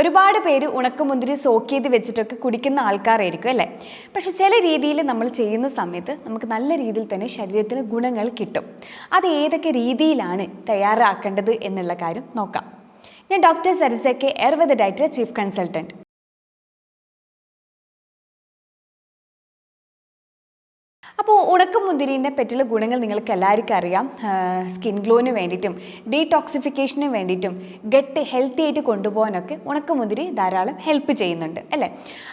ഒരുപാട് പേര് ഉണക്കമുന്തിരി സോക്ക് ചെയ്ത് വെച്ചിട്ടൊക്കെ കുടിക്കുന്ന ആൾക്കാരായിരിക്കും അല്ലേ? പക്ഷെ ചില രീതിയിൽ നമ്മൾ ചെയ്യുന്ന സമയത്ത് നമുക്ക് നല്ല രീതിയിൽ തന്നെ ശരീരത്തിന് ഗുണങ്ങൾ കിട്ടും. അത് ഏതൊക്കെ രീതിയിലാണ് തയ്യാറാക്കേണ്ടത് എന്നുള്ള കാര്യം നോക്കാം. ഞാൻ ഡോക്ടർ സരിസ കെ ആയുർവേദ ഡയറ്റർ ചീഫ് കൺസൾട്ടന്റ് അപ്പോൾ ഉണക്കമുന്തിരിന്റെ പറ്റിയുള്ള ഗുണങ്ങൾ നിങ്ങൾക്ക് എല്ലാവർക്കും അറിയാം. സ്കിൻ ഗ്ലോന് വേണ്ടിയിട്ടും ഡീടോക്സിഫിക്കേഷന് വേണ്ടിയിട്ടും ഗട്ട് ഹെൽത്തി ആയിട്ട് കൊണ്ടുപോകാനൊക്കെ ഉണക്കമുന്തിരി ധാരാളം ഹെൽപ്പ് ചെയ്യുന്നുണ്ട് അല്ലേ?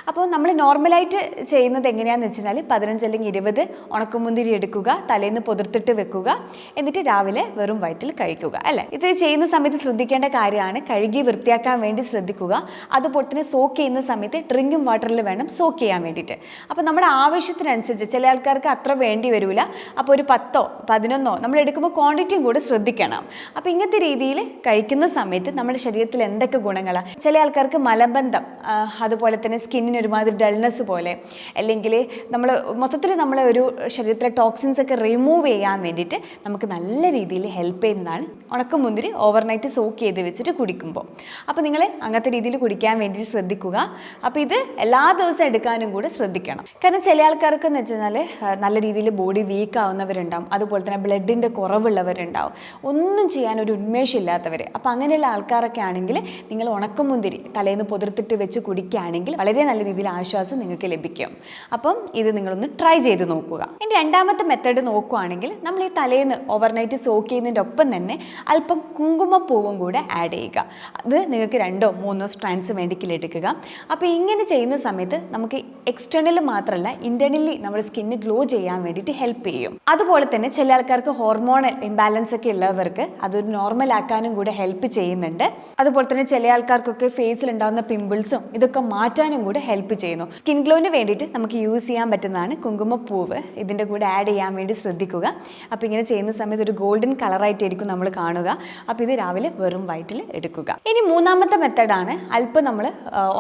അപ്പോൾ നമ്മൾ നോർമലായിട്ട് ചെയ്യുന്നത് എങ്ങനെയാണെന്ന് വെച്ചാൽ പതിനഞ്ച് അല്ലെങ്കിൽ ഇരുപത് ഉണക്കമുന്തിരി എടുക്കുക തലേന്ന് പുതിർത്തിട്ട് വെക്കുക എന്നിട്ട് രാവിലെ വെറും വയറ്റിൽ കഴിക്കുക അല്ലേ? ഇത് ചെയ്യുന്ന സമയത്ത് ശ്രദ്ധിക്കേണ്ട കാര്യമാണ് കഴുകി വൃത്തിയാക്കാൻ വേണ്ടി ശ്രദ്ധിക്കുക അതുപോലെ തന്നെ സോക്ക് ചെയ്യുന്ന സമയത്ത് ഡ്രിങ്കിങ് വാട്ടറിൽ വേണം സോക്ക് ചെയ്യാൻ വേണ്ടിയിട്ട്. അപ്പോൾ നമ്മുടെ ആവശ്യത്തിനനുസരിച്ച് ചില ആൾക്കാർക്ക് അത്ര വേണ്ടി വരില്ല അപ്പോൾ ഒരു പത്തോ പതിനൊന്നോ നമ്മൾ എടുക്കുമ്പോൾ ക്വാണ്ടിറ്റിയും കൂടെ ശ്രദ്ധിക്കണം. അപ്പോൾ ഇങ്ങനത്തെ രീതിയിൽ കഴിക്കുന്ന സമയത്ത് നമ്മുടെ ശരീരത്തിൽ എന്തൊക്കെ ഗുണങ്ങളാണ് ചില ആൾക്കാർക്ക് മലബന്ധം അതുപോലെ തന്നെ സ്കിന്നിന് ഒരുമാതിരി ഡൾനെസ് പോലെ അല്ലെങ്കിൽ നമ്മൾ മൊത്തത്തിൽ നമ്മളെ ഒരു ശരീരത്തിലെ ടോക്സിൻസ് ഒക്കെ റിമൂവ് ചെയ്യാൻ വേണ്ടിയിട്ട് നമുക്ക് നല്ല രീതിയിൽ ഹെൽപ്പ് ചെയ്യുന്നതാണ് ഉണക്കമുന്തിരി ഓവർനൈറ്റ് സോക്ക് ചെയ്ത് വെച്ചിട്ട് കുടിക്കുമ്പോൾ. അപ്പോൾ നിങ്ങൾ അങ്ങനത്തെ രീതിയിൽ കുടിക്കാൻ വേണ്ടിയിട്ട് ശ്രദ്ധിക്കുക. അപ്പോൾ ഇത് എല്ലാ ദിവസവും എടുക്കാനും കൂടെ ശ്രദ്ധിക്കണം. കാരണം ചില ആൾക്കാർക്ക് എന്ന് വെച്ചാൽ നല്ല രീതിയിൽ ബോഡി വീക്ക് ആവുന്നവരുണ്ടാവും. അതുപോലെ തന്നെ ബ്ലഡിന്റെ കുറവുള്ളവരുണ്ടാവും. ഒന്നും ചെയ്യാൻ ഒരു ഉന്മേഷമില്ലാത്തവർ അപ്പോൾ അങ്ങനെയുള്ള ആൾക്കാരൊക്കെ ആണെങ്കിൽ നിങ്ങൾ ഉണക്കമുന്തിരി തലേന്ന് പുതിർത്തിട്ട് വെച്ച് കുടിക്കുകയാണെങ്കിൽ വളരെ നല്ല രീതിയിൽ ആശ്വാസം നിങ്ങൾക്ക് ലഭിക്കും. അപ്പം ഇത് നിങ്ങളൊന്ന് ട്രൈ ചെയ്ത് നോക്കുക. ഇനി രണ്ടാമത്തെ മെത്തേഡ് നോക്കുകയാണെങ്കിൽ നമ്മൾ ഈ തലേന്ന് ഓവർനൈറ്റ് സോക്ക് ചെയ്യുന്നതിന്റെ ഒപ്പം തന്നെ അല്പം കുങ്കുമപ്പൂവും കൂടെ ആഡ് ചെയ്യുക. അത് നിങ്ങൾക്ക് രണ്ടോ മൂന്നോ സ്ട്രാൻസ് വേണ്ടിക്കിൽ എടുക്കുക. അപ്പോൾ ഇങ്ങനെ ചെയ്യുന്ന സമയത്ത് നമുക്ക് എക്സ്റ്റേണലി മാത്രമല്ല ഇന്റേർണലി നമ്മുടെ സ്കിന്ന് ഗ്ലോ ചെയ്യാൻ വേണ്ടിയിട്ട് ഹെൽപ്പ് ചെയ്യും. അതുപോലെ തന്നെ ചില ആൾക്കാർക്ക് ഹോർമോണൽ ഇംബാലൻസ് ഒക്കെ ഉള്ളവർക്ക് അതൊരു നോർമൽ ആക്കാനും കൂടെ ഹെൽപ്പ് ചെയ്യുന്നുണ്ട്. അതുപോലെ തന്നെ ചില ആൾക്കാർക്കൊക്കെ ഫേസിൽ ഉണ്ടാകുന്ന പിമ്പിൾസും ഇതൊക്കെ മാറ്റാനും കൂടെ ഹെൽപ്പ് ചെയ്യുന്നു. സ്കിൻ ഗ്ലോന് വേണ്ടിയിട്ട് നമുക്ക് യൂസ് ചെയ്യാൻ പറ്റുന്നതാണ് കുങ്കുമപ്പൂവ്. ഇതിന്റെ കൂടെ ആഡ് ചെയ്യാൻ വേണ്ടി ശ്രദ്ധിക്കുക. അപ്പോൾ ഇങ്ങനെ ചെയ്യുന്ന സമയത്ത് ഒരു ഗോൾഡൻ കളറായിട്ടായിരിക്കും നമ്മൾ കാണുക. അപ്പോൾ ഇത് രാവിലെ വെറും വയറ്റിൽ എടുക്കുക. ഇനി മൂന്നാമത്തെ മെത്തഡാണ് അല്പം നമ്മൾ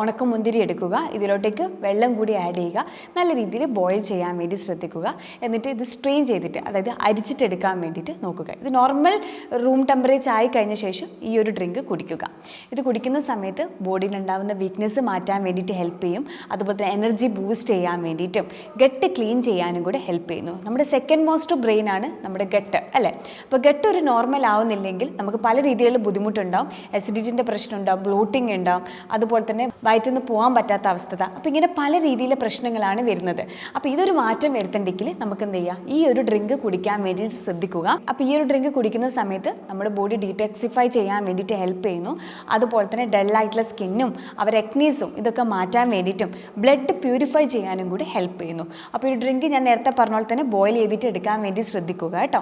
ഉണക്കമുന്തിരി എടുക്കുക. ഇതിലോട്ടേക്ക് വെള്ളം കൂടി ആഡ് ചെയ്യുക. നല്ല രീതിയിൽ ബോയിൽ ചെയ്യാൻ വേണ്ടി ശ്രദ്ധിക്കുക. എന്നിട്ട് ഇത് സ്ട്രെയിൻ ചെയ്തിട്ട് അതായത് അരിച്ചിട്ടെടുക്കാൻ വേണ്ടിയിട്ട് നോക്കുക. ഇത് നോർമൽ റൂം ടെമ്പറേച്ചർ ആയി കഴിഞ്ഞ ശേഷം ഈ ഒരു ഡ്രിങ്ക് കുടിക്കുക. ഇത് കുടിക്കുന്ന സമയത്ത് ബോഡിയിൽ ഉണ്ടാകുന്ന വീക്ക്നെസ് മാറ്റാൻ വേണ്ടിയിട്ട് ഹെൽപ്പ് ചെയ്യും. അതുപോലെ തന്നെ എനർജി ബൂസ്റ്റ് ചെയ്യാൻ വേണ്ടിയിട്ടും ഗട്ട് ക്ലീൻ ചെയ്യാനും കൂടെ ഹെൽപ്പ് ചെയ്യുന്നു. നമ്മുടെ സെക്കൻഡ് മോസ്റ്റ് ബ്രെയിൻ ആണ് നമ്മുടെ ഗട്ട് അല്ലേ? അപ്പോൾ ഗട്ട് ഒരു നോർമൽ ആവുന്നില്ലെങ്കിൽ നമുക്ക് പല രീതിയിലുള്ള ബുദ്ധിമുട്ടുണ്ടാവും. അസിഡിറ്റിന്റെ പ്രശ്നം ഉണ്ടാവും ബ്ലോട്ടിംഗ് ഉണ്ടാവും. അതുപോലെ തന്നെ വയറ്റിൽ നിന്ന് പോകാൻ പറ്റാത്ത അവസ്ഥ അപ്പോൾ ഇങ്ങനെ പല രീതിയിലെ പ്രശ്നങ്ങളാണ് വരുന്നത്. അപ്പോൾ ഇതൊരു മാറ്റം വരുത്തുണ്ടെങ്കിൽ നമുക്ക് എന്ത് ചെയ്യാം? ഈ ഒരു ഡ്രിങ്ക് കുടിക്കാൻ വേണ്ടി ശ്രദ്ധിക്കുക. അപ്പോൾ ഈ ഒരു ഡ്രിങ്ക് കുടിക്കുന്ന സമയത്ത് നമ്മുടെ ബോഡി ഡീടോക്സിഫൈ ചെയ്യാൻ വേണ്ടിയിട്ട് ഹെൽപ്പ് ചെയ്യുന്നു. അതുപോലെ തന്നെ ഡള്ളായിട്ടുള്ള സ്കിന്നും അവർ എക്നീസും ഇതൊക്കെ മാറ്റാൻ വേണ്ടിയിട്ടും ബ്ലഡ് പ്യൂരിഫൈ ചെയ്യാനും കൂടി ഹെൽപ്പ് ചെയ്യുന്നു. അപ്പോൾ ഈ ഡ്രിങ്ക് ഞാൻ നേരത്തെ പറഞ്ഞ പോലെ തന്നെ ബോയിൽ ചെയ്തിട്ട് എടുക്കാൻ വേണ്ടി ശ്രദ്ധിക്കുക കേട്ടോ.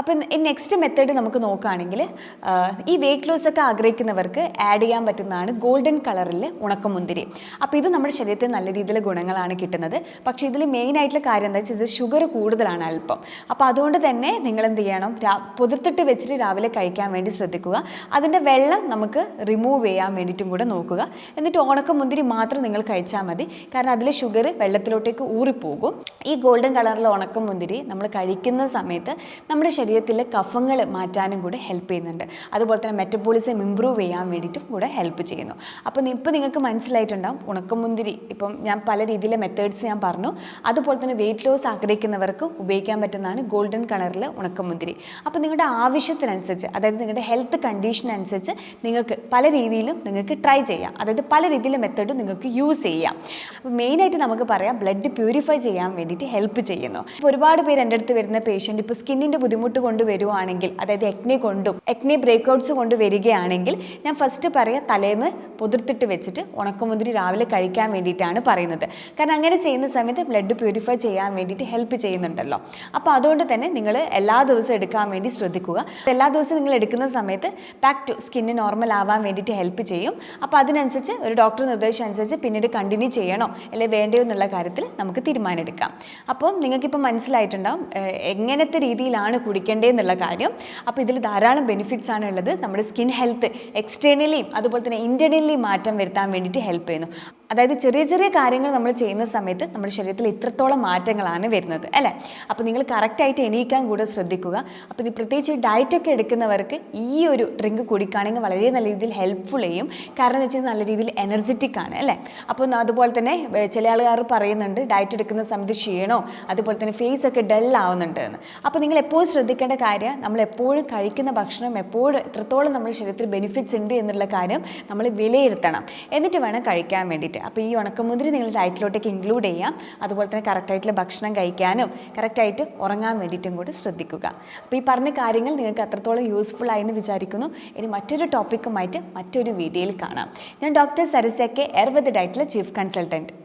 അപ്പോൾ നെക്സ്റ്റ് മെത്തേഡ് നമുക്ക് നോക്കുകയാണെങ്കിൽ ഈ വെയിറ്റ് ലോസ് ഒക്കെ ആഗ്രഹിക്കുന്നവർക്ക് ആഡ് ചെയ്യാൻ പറ്റുന്നതാണ് ഗോൾഡൻ കളറിൽ ഉണക്കമുന്തിരി. അപ്പോൾ ഇത് നമ്മുടെ ശരീരത്തിന് നല്ല രീതിയിൽ ഗുണങ്ങളാണ് കിട്ടുന്നത്. പക്ഷേ ഇതിൽ മെയിൻ ആയിട്ടുള്ള കാര്യം എന്താ വെച്ചാൽ ഇത് ഷുഗർ കൂടുതലാണ് അല്പം. അപ്പോൾ അതുകൊണ്ട് തന്നെ നിങ്ങൾ എന്ത് ചെയ്യണം? രാ പുതിർത്തിട്ട് വെച്ചിട്ട് രാവിലെ കഴിക്കാൻ വേണ്ടി ശ്രദ്ധിക്കുക. അതിന്റെ വെള്ളം നമുക്ക് റിമൂവ് ചെയ്യാൻ വേണ്ടിയിട്ടും കൂടെ നോക്കുക. എന്നിട്ട് ഉണക്കമുന്തിരി മാത്രം നിങ്ങൾ കഴിച്ചാൽ മതി. കാരണം അതിലെ ഷുഗർ വെള്ളത്തിലോട്ടേക്ക് ഊറിപ്പോകും. ഈ ഗോൾഡൻ കളറിലെ ഉണക്കമുന്തിരി നമ്മൾ കഴിക്കുന്ന സമയത്ത് നമ്മുടെ ശരീരത്തിലെ കഫങ്ങൾ മാറ്റാനും കൂടെ ഹെൽപ്പ് ചെയ്യുന്നുണ്ട്. അതുപോലെ തന്നെ മെറ്റബോളിസം ഇമ്പ്രൂവ് ചെയ്യാൻ വേണ്ടിയിട്ടും കൂടെ ഹെൽപ്പ് ചെയ്യുന്നു. അപ്പോൾ ഇപ്പോൾ നിങ്ങൾക്ക് മനസ്സിലായിട്ടുണ്ടാവും. ഉണക്കമുന്തിരി ഇപ്പം ഞാൻ പല രീതിയിലെ മെത്തേഡ്സ് ഞാൻ പറഞ്ഞു. അതുപോലെ തന്നെ വെയിറ്റ് ലോസ് ആഗ്രഹിക്കുന്നവർക്ക് ഉപയോഗിക്കാൻ പറ്റുന്നതാണ് ഗോൾഡൻ കളറിൽ ഉണക്കമുന്തിരി. അപ്പോൾ നിങ്ങളുടെ ആവശ്യത്തിനനുസരിച്ച് അതായത് നിങ്ങളുടെ ഹെൽത്ത് കണ്ടീഷൻ അനുസരിച്ച് നിങ്ങൾക്ക് പല രീതിയിലും നിങ്ങൾക്ക് ട്രൈ ചെയ്യാം. അതായത് പല രീതിയിലും മെത്തേഡും നിങ്ങൾക്ക് യൂസ് ചെയ്യാം. അപ്പോൾ മെയിനായിട്ട് നമുക്ക് പറയാം ബ്ലഡ് പ്യൂരിഫൈ ചെയ്യാൻ വേണ്ടിയിട്ട് ഹെൽപ്പ് ചെയ്യുന്നു. ഇപ്പോൾ ഒരുപാട് പേര് എന്റെ അടുത്ത് വരുന്ന പേഷ്യന്റ് ഇപ്പോൾ സ്കിന്നിന്റെ ബുദ്ധിമുട്ട് കൊണ്ട് വരുവാണെങ്കിൽ അതായത് എക്നെ കൊണ്ടും എക്നെ ബ്രേക്ക്ഔട്ട്സ് കൊണ്ട് വരികയാണെങ്കിൽ ഞാൻ ഫസ്റ്റ് പറയാം തലേന്ന് പുതിർത്തിട്ട് വെച്ചിട്ട് ഉണക്കമുന്തിരി രാവിലെ കഴിക്കാൻ വേണ്ടിയിട്ടാണ് പറയുന്നത്. കാരണം അങ്ങനെ ചെയ്യുന്ന സമയത്ത് ബ്ലഡ് പ്യൂരിഫൈ ചെയ്യാൻ വേണ്ടിയിട്ട് ഹെൽപ്പ് ചെയ്യുന്നുണ്ടല്ലോ. അപ്പോൾ അതുകൊണ്ട് തന്നെ നിങ്ങൾ എല്ലാ ദിവസവും എടുക്കാൻ വേണ്ടി ശ്രദ്ധിക്കുക. എല്ലാ ദിവസവും നിങ്ങൾ എടുക്കുന്ന സമയത്ത് പാക്ക് ടു സ്കിന്ന് നോർമൽ ആവാൻ വേണ്ടിയിട്ട് ഹെൽപ്പ് ചെയ്യും. അപ്പോൾ അതിനനുസരിച്ച് ഒരു ഡോക്ടർ നിർദ്ദേശം അനുസരിച്ച് പിന്നീട് കണ്ടിന്യൂ ചെയ്യണോ അല്ലെ വേണ്ടയോ എന്നുള്ള കാര്യത്തിൽ നമുക്ക് തീരുമാനമെടുക്കാം. അപ്പോൾ നിങ്ങൾക്കിപ്പോൾ മനസ്സിലായിട്ടുണ്ടാവും എങ്ങനത്തെ രീതിയിലാണ് കുടിക്കേണ്ടതെന്നുള്ള കാര്യം. അപ്പോൾ ഇതിൽ ധാരാളം ബെനിഫിറ്റ്സ് ആണ് ഉള്ളത്. നമ്മുടെ സ്കിൻ ഹെൽത്ത് എക്സ്റ്റേണലിയും അതുപോലെ തന്നെ ഇന്റേർണലിയും മാറ്റം വരുത്താൻ വേണ്ടിയിട്ട് ഹെൽപ്പ് ചെയ്യുന്നു. അതായത് ചെറിയ ചെറിയ കാര്യങ്ങൾ നമ്മൾ ചെയ്യുന്ന സമയത്ത് നമ്മുടെ ശരീരത്തിൽ ഇത്രത്തോളം മാറ്റങ്ങളാണ് വരുന്നത് അല്ലേ? അപ്പോൾ നിങ്ങൾ കറക്റ്റായിട്ട് എണീക്കാൻ കൂടെ ശ്രദ്ധിക്കുക. അപ്പോൾ ഇത് പ്രത്യേകിച്ച് ഡയറ്റൊക്കെ എടുക്കുന്നവർക്ക് ഈ ഒരു ഡ്രിങ്ക് കുടിക്കുകയാണെങ്കിൽ വളരെ നല്ല രീതിയിൽ ഹെൽപ്ഫുൾ ചെയ്യും. കാരണം എന്ന് വെച്ചാൽ നല്ല രീതിയിൽ എനർജറ്റിക് ആണ് അല്ലേ? അപ്പോൾ അതുപോലെ തന്നെ ചില ആൾക്കാർ പറയുന്നുണ്ട് ഡയറ്റ് എടുക്കുന്ന സമയത്ത് ക്ഷീണോ അതുപോലെ തന്നെ ഫേസ് ഒക്കെ ഡൽ ആവുന്നുണ്ട് എന്ന്. അപ്പോൾ നിങ്ങൾ എപ്പോഴും ശ്രദ്ധിക്കേണ്ട കാര്യം നമ്മൾ എപ്പോഴും കഴിക്കുന്ന ഭക്ഷണം എപ്പോഴും എത്രത്തോളം നമ്മുടെ ശരീരത്തിൽ ബെനിഫിറ്റ്സ് ഉണ്ട് എന്നുള്ള കാര്യം നമ്മൾ വിലയിരുത്തണം. എന്നിട്ട് വേണം കഴിക്കാൻ വേണ്ടിയിട്ട്. അപ്പോൾ ഈ ഉണക്കമുന്തിരി നിങ്ങൾ ഡയറ്റിലോട്ടേക്ക് ഇൻക്ലൂഡ് ചെയ്യാം. അതുപോലെ തന്നെ കറക്റ്റായിട്ടുള്ള ഭക്ഷണം കഴിക്കാനും കറക്റ്റായിട്ട് ഉറങ്ങാൻ വേണ്ടിയിട്ടും കൂടി ശ്രദ്ധിക്കുക. അപ്പോൾ ഈ പറഞ്ഞ കാര്യങ്ങൾ നിങ്ങൾക്ക് അത്രത്തോളം യൂസ്ഫുൾ ആയെന്ന് വിചാരിക്കുന്നു. ഇനി മറ്റൊരു ടോപ്പിക്കുമായിട്ട് മറ്റൊരു വീഡിയോയിൽ കാണാം. ഞാൻ ഡോക്ടർ സരസ്യ കെ എർവത് ഡയറ്റിലെ ചീഫ് കൺസൾട്ടന്റ്